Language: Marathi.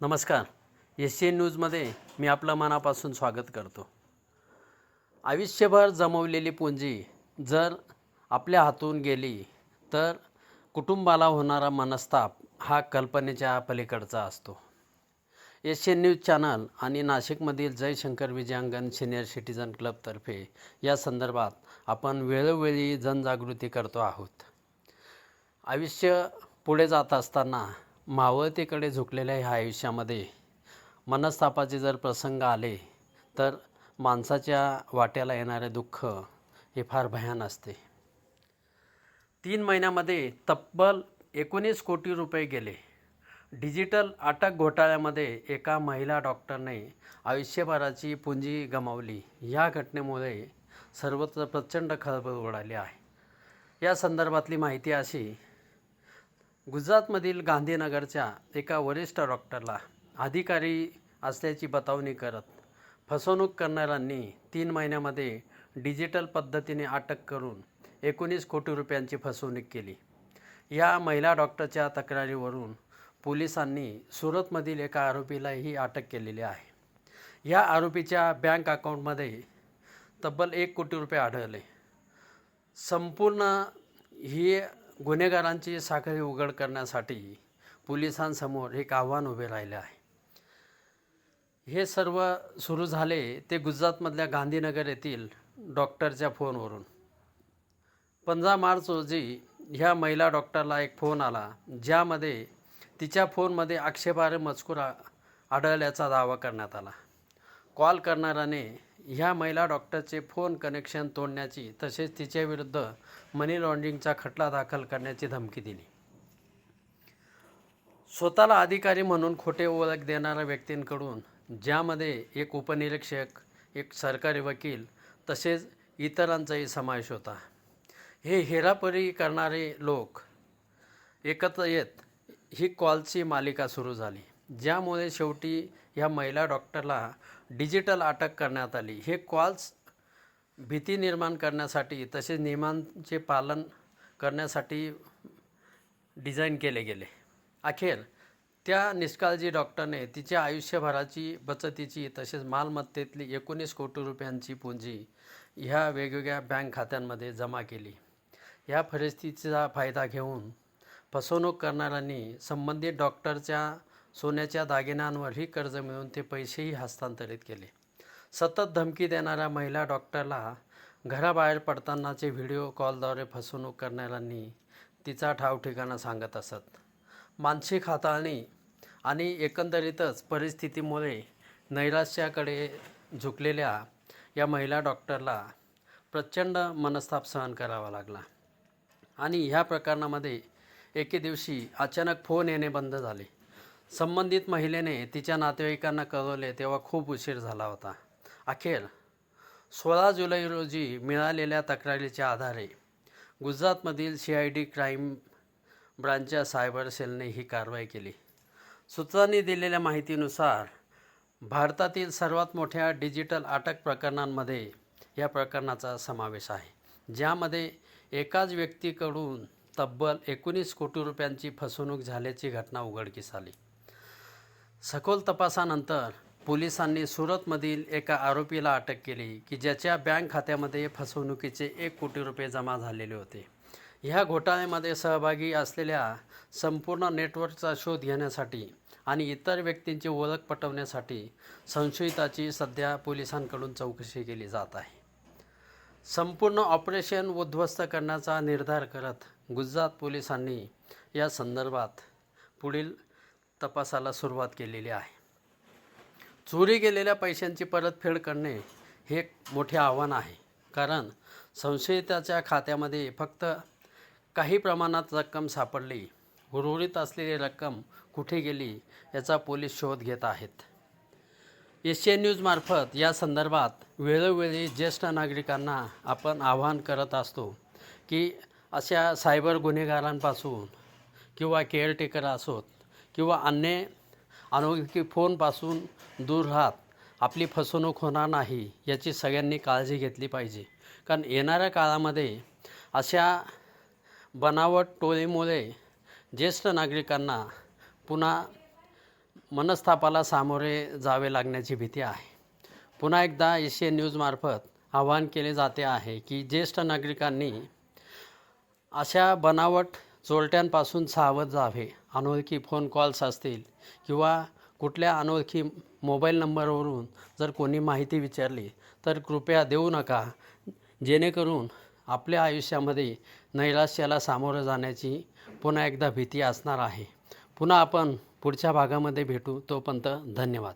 नमस्कार. एस सी न्यूजमध्ये मी आपलं मनापासून स्वागत करतो. आयुष्यभर जमवलेली पुंजी जर आपल्या हातून गेली तर कुटुंबाला होणारा मनस्ताप हा कल्पनेच्या पलीकडचा असतो. एशियन न्यूज चॅनल आणि नाशिकमधील जयशंकर विजयांगण सिनियर सिटीजन क्लबतर्फे या संदर्भात आपण वेळोवेळी जनजागृती करतो आहोत. आयुष्य पुढे जात असताना मावळतेकडे झुकलेल्या ह्या आयुष्यामध्ये मनस्तापाचे जर प्रसंग आले तर माणसाच्या वाट्याला येणारे दुःख हे फार भयान असते. तीन महिन्यामध्ये तब्बल एकोणीस कोटी रुपये गेले. डिजिटल अटक घोटाळ्यामध्ये एका महिला डॉक्टरने आयुष्यभराची पुंजी गमावली. या घटनेमुळे सर्वत्र प्रचंड खळबळ उडाली आहे. या संदर्भातली माहिती अशी गुजरातमधील गांधीनगरच्या एका वरिष्ठ डॉक्टरला अधिकारी असल्याची बतावणी करत फसवणूक करणाऱ्यांनी तीन महिन्यामध्ये डिजिटल पद्धतीने अटक करून एकोणीस कोटी रुपयांची फसवणूक केली. या महिला डॉक्टरच्या तक्रारीवरून पोलिसांनी सुरतमधील एका आरोपीलाही अटक केलेली आहे. या आरोपीच्या बँक अकाउंटमध्ये तब्बल एक कोटी रुपये आढळले. संपूर्ण ही गुन्हेगारांची साखळी उघड करण्यासाठी पोलिसांसमोर एक आव्हान उभे राहिले आहे. हे सर्व सुरू झाले ते गुजरातमधल्या गांधीनगर येथील डॉक्टरच्या फोनवरून. पंधरा मार्च रोजी ह्या महिला डॉक्टरला एक फोन आला ज्यामध्ये तिच्या फोनमध्ये आक्षेपार्ह मजकूर आढळल्याचा दावा करण्यात आला. कॉल करणाऱ्याने ह्या महिला डॉक्टरचे फोन कनेक्शन तोडण्याची तसेच तिच्याविरुद्ध मनी लॉन्ड्रिंगचा खटला दाखल करण्याची धमकी दिली. स्वतःला अधिकारी म्हणून खोटे ओळख देणाऱ्या व्यक्तींकडून ज्यामध्ये एक उपनिरीक्षक एक सरकारी वकील तसेच इतरांचाही समावेश होता. हे हेरापरी करणारे लोक एकत्र येत ही कॉलची मालिका सुरू झाली. ज्यामुळे शेवटी ह्या महिला डॉक्टरला डिजिटल अटक करण्यात आली. हे कॉल्स भीती निर्माण करण्यासाठी तसेच नियमांचे पालन करण्यासाठी डिझाईन केले गेले. अखेर त्या निष्काळजी डॉक्टरने तिच्या आयुष्यभराची बचतीची तसेच मालमत्तेतली एकोणीस कोटी रुपयांची पूंजी ह्या वेगवेगळ्या बँक खात्यांमध्ये जमा केली. या परिस्थितीचा फायदा घेऊन फसवणूक करणाऱ्यांनी संबंधित डॉक्टरच्या सोन्याच्या दागिन्यांवरही कर्ज मिळवून ते पैसेही हस्तांतरित केले. सतत धमकी देणाऱ्या महिला डॉक्टरला घराबाहेर पडतानाचे व्हिडिओ कॉलद्वारे फसवणूक करणाऱ्यांनी तिचा ठावठिकाणा सांगत असत. मानसिक हाताळणी आणि एकंदरीतच परिस्थितीमुळे नैराश्याकडे झुकलेल्या या महिला डॉक्टरला प्रचंड मनस्ताप सहन करावा लागला आणि ह्या प्रकरणामध्ये एके दिवशी अचानक फोन येणे बंद झाले. संबंधित महिलेने तिच्या नातेवाईकांना कळवले तेव्हा खूप उशीर झाला होता. अखेर सोळा जुलै रोजी मिळालेल्या तक्रारीच्या आधारे गुजरातमधील सी आय डी क्राईम ब्रांचच्या सायबर सेलने ही कारवाई केली. सूत्रांनी दिलेल्या माहितीनुसार भारतातील सर्वात मोठ्या डिजिटल अटक प्रकरणांमध्ये या प्रकरणाचा समावेश आहे ज्यामध्ये एकाच व्यक्तीकडून तब्बल एकोणीस कोटी रुपयांची फसवणूक झाल्याची घटना उघडकीस आली. सखोल तपासानंतर पोलिसांनी सुरतमधील एका आरोपीला अटक केली की ज्याच्या बँक खात्यामध्ये फसवणुकीचे एक कोटी रुपये जमा झालेले होते. ह्या घोटाळ्यामध्ये सहभागी असलेल्या संपूर्ण नेटवर्कचा शोध घेण्यासाठी आणि इतर व्यक्तींची ओळख पटवण्यासाठी संशयिताची सध्या पोलिसांकडून चौकशी केली जात आहे. संपूर्ण ऑपरेशन उद्ध्वस्त करण्याचा निर्धार करत गुजरात पोलिसांनी या संदर्भात पुढील तपासाला सुरुवात केलेली आहे. चोरी गेलेल्या पैशांची परतफेड करणे हे एक मोठे आव्हान आहे. कारण संशयिताच्या खात्यामध्ये फक्त काही प्रमाणात रक्कम सापडली उर्वरित असलेली रक्कम कुठे गेली याचा पोलीस शोध घेत आहेत. एशियन न्यूजमार्फत या संदर्भात वेळोवेळी ज्येष्ठ नागरिकांना आपण आवाहन करत असतो की अशा सायबर गुन्हेगारांपासून किंवा केअरटेकर असोत किंवा अन्य अनोळखी फोनपासून दूर राहत आपली फसवणूक होणार नाही याची सगळ्यांनी काळजी घेतली पाहिजे. कारण येणाऱ्या काळामध्ये अशा बनावट टोळीमुळे ज्येष्ठ नागरिकांना पुन्हा मनस्तापाला सामोरे जावे लागण्याची भीती आहे. पुन्हा एकदा एशियन न्यूजमार्फत आवाहन केले जाते आहे की ज्येष्ठ नागरिकांनी अशा बनावट चोरट्यांपासून सावध जावे अनोळखी फोन कॉल्स असतील किंवा कुठल्या अनोळखी मोबाईल नंबरवरून जर कोणी माहिती विचारली तर कृपया देऊ नका. जेणेकरून आपल्या आयुष्यामध्ये नैराश्याला सामोरं जाण्याची पुन्हा एकदा भीती असणार आहे. पुन्हा आपण पुढच्या भागामध्ये भेटू. तोपर्यंत धन्यवाद.